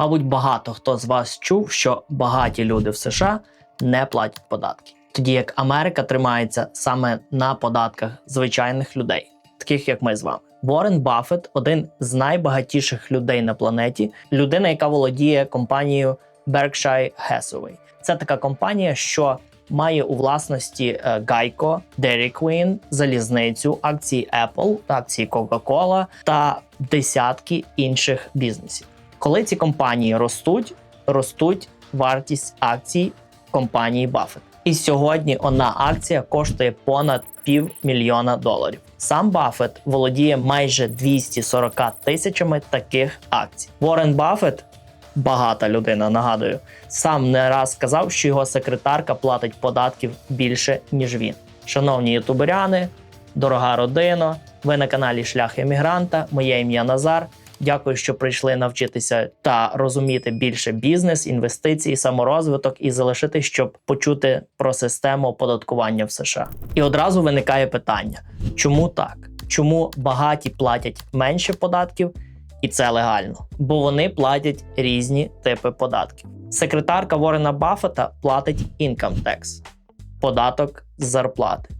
Мабуть, багато хто з вас чув, що багаті люди в США не платять податки, тоді як Америка тримається саме на податках звичайних людей, таких як ми з вами. Уоррен Баффет – один з найбагатіших людей на планеті, людина, яка володіє компанією Berkshire Hathaway. Це така компанія, що має у власності е, Geico, Dairy Queen, залізницю, акції Apple, акції Coca-Cola та десятки інших бізнесів. Коли ці компанії ростуть, ростуть вартість акцій компанії Buffett. І сьогодні одна акція коштує понад півмільйона доларів. Сам Баффет володіє майже 240 тисячами таких акцій. Уоррен Баффет багата людина, нагадую, сам не раз сказав, що його секретарка платить податків більше, ніж він. Шановні ютуберяни, дорога родина, ви на каналі Шлях Емігранта. Моє ім'я Назар. Дякую, що прийшли навчитися та розуміти більше бізнес, інвестиції, саморозвиток і залишити, щоб почути про систему оподаткування в США. І одразу виникає питання: чому так? Чому багаті платять менше податків, і це легально? Бо вони платять різні типи податків. Секретарка Ворена Баффета платить income tax – податок з зарплати,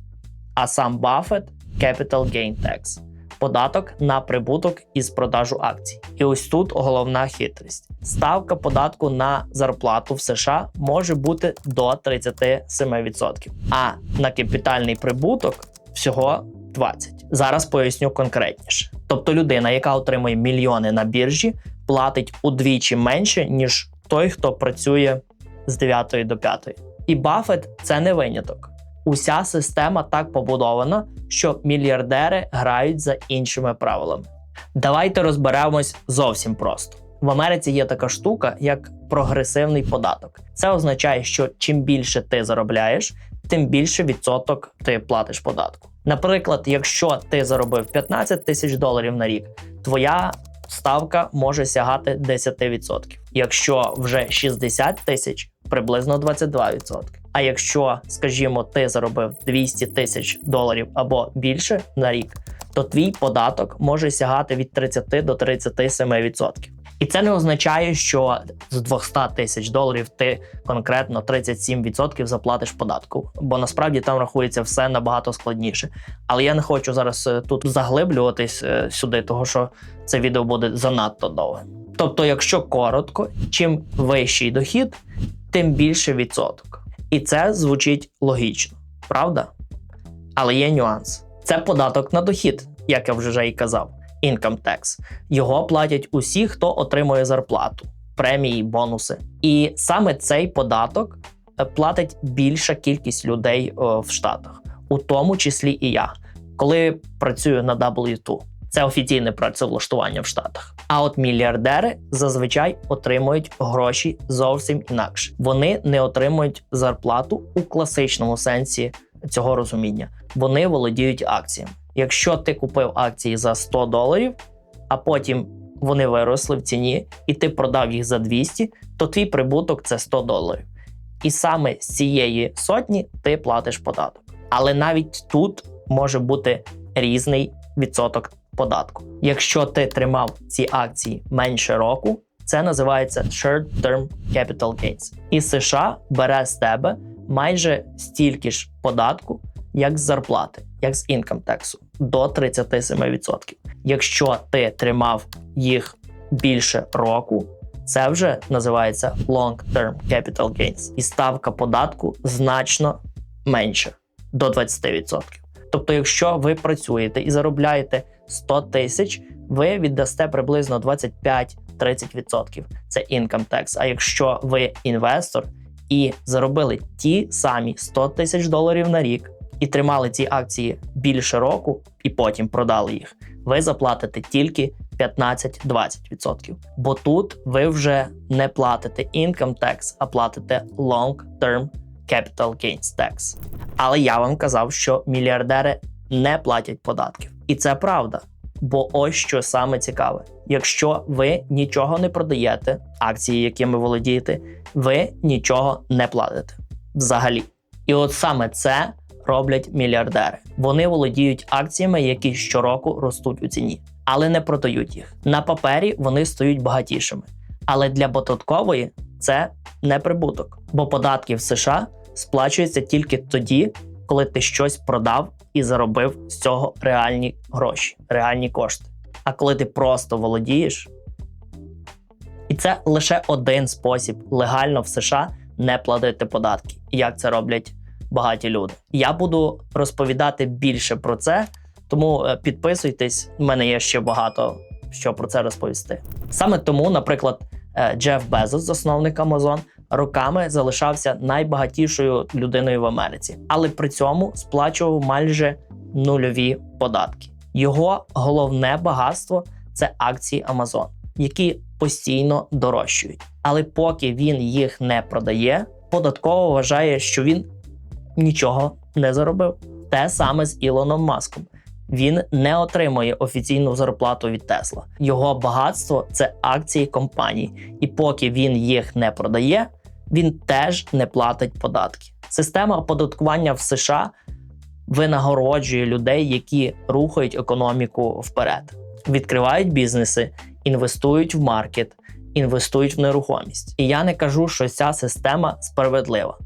а сам Баффет – capital gain tax – податок на прибуток із продажу акцій. І ось тут головна хитрість: ставка податку на зарплату в США може бути до 37%, а на капітальний прибуток всього 20%. Зараз поясню конкретніше. Тобто людина, яка отримує мільйони на біржі, платить удвічі менше, ніж той, хто працює з 9 до 5. І Баффет – це не виняток. Уся система так побудована, що мільярдери грають за іншими правилами. Давайте розберемось зовсім просто. В Америці є така штука, як прогресивний податок. Це означає, що чим більше ти заробляєш, тим більше відсоток ти платиш податку. Наприклад, якщо ти заробив 15 тисяч доларів на рік, твоя ставка може сягати 10%. Якщо вже 60 тисяч, приблизно 22%. А якщо, скажімо, ти заробив 200 тисяч доларів або більше на рік, то твій податок може сягати від 30 до 37%. І це не означає, що з 200 тисяч доларів ти конкретно 37% заплатиш податку, бо насправді там рахується все набагато складніше. Але я не хочу зараз е, тут заглиблюватись е, сюди, того що це відео буде занадто довге. Тобто, якщо коротко, чим вищий дохід, тим більше відсоток. І це звучить логічно, правда? Але є нюанс: це податок на дохід, як я вже і казав. Income tax. Його платять усі, хто отримує зарплату, премії, бонуси. І саме цей податок е, платить більша кількість людей в Штатах, у тому числі і я, коли працюю на W2. Це офіційне працевлаштування в Штатах. А от мільярдери зазвичай отримують гроші зовсім інакше. Вони не отримують зарплату у класичному сенсі цього розуміння. Вони володіють акціями. Якщо ти купив акції за 100 доларів, а потім вони виросли в ціні, і ти продав їх за 200, то твій прибуток це 100 доларів. І саме з цієї сотні ти платиш податок. Але навіть тут може бути різний відсоток податку. Якщо ти тримав ці акції менше року, це називається Short-Term Capital Gains. І США бере з тебе майже стільки ж податку, як з зарплати, як з інкам тексу, до 37%. Якщо ти тримав їх більше року, це вже називається Long-Term Capital Gains. І ставка податку значно менша до 20%. Тобто, якщо ви працюєте і заробляєте 100 тисяч, ви віддасте приблизно 25-30%. Це income tax. А якщо ви інвестор і заробили ті самі 100 тисяч доларів на рік і тримали ці акції більше року, і потім продали їх, ви заплатите тільки 15-20%. Бо тут ви вже не платите income tax, а платите long-term capital gains tax. Але я вам казав, що мільярдери не платять податків. І це правда. Бо ось що саме цікаве: якщо ви нічого не продаєте, акції, якими володієте, ви нічого не платите взагалі. І от саме це роблять мільярдери. Вони володіють акціями, які щороку ростуть у ціні, але не продають їх. На папері вони стають багатішими. Але для податкової це не прибуток, бо податки в США сплачуються тільки тоді, коли ти щось продав і заробив з цього реальні гроші, реальні кошти. А коли ти просто володієш, і це лише один спосіб легально в США не платити податки, як це роблять багаті люди. Я буду розповідати більше про це, тому е, підписуйтесь. У мене є ще багато що про це розповісти. Саме тому, наприклад, е, Джеф Безос, засновник Amazon, роками залишався найбагатішою людиною в Америці, але при цьому сплачував майже нульові податки. Його головне багатство це акції Amazon, які постійно дорожчують. Але поки він їх не продає, податково вважає, що він нічого не заробив. Те саме з Ілоном Маском. Він не отримує офіційну зарплату від Тесла. Його багатство це акції компаній, і поки він їх не продає, він теж не платить податки. Система оподаткування в США винагороджує людей, які рухають економіку вперед, відкривають бізнеси, інвестують в маркет, інвестують в нерухомість. І я не кажу, що ця система справедлива,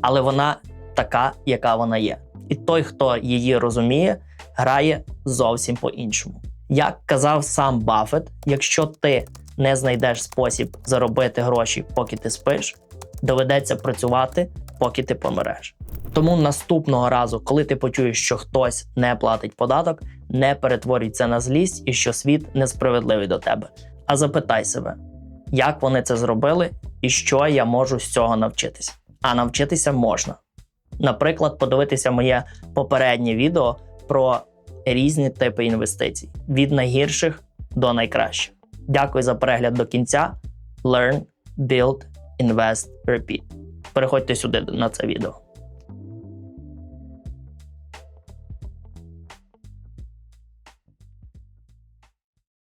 але вона така, яка вона є. І той, хто її розуміє, грає зовсім по-іншому. Як казав сам Баффет, якщо ти не знайдеш спосіб заробити гроші, поки ти спиш, доведеться працювати, поки ти помреш. Тому наступного разу, коли ти почуєш, що хтось не платить податок, не перетворюй це на злість і що світ несправедливий до тебе. А запитай себе, як вони це зробили і що я можу з цього навчитися. А навчитися можна. Наприклад, подивитися моє попереднє відео про різні типи інвестицій від найгірших до найкращих. Дякую за перегляд до кінця. Learn, build, invest, repeat. Переходьте сюди на це відео.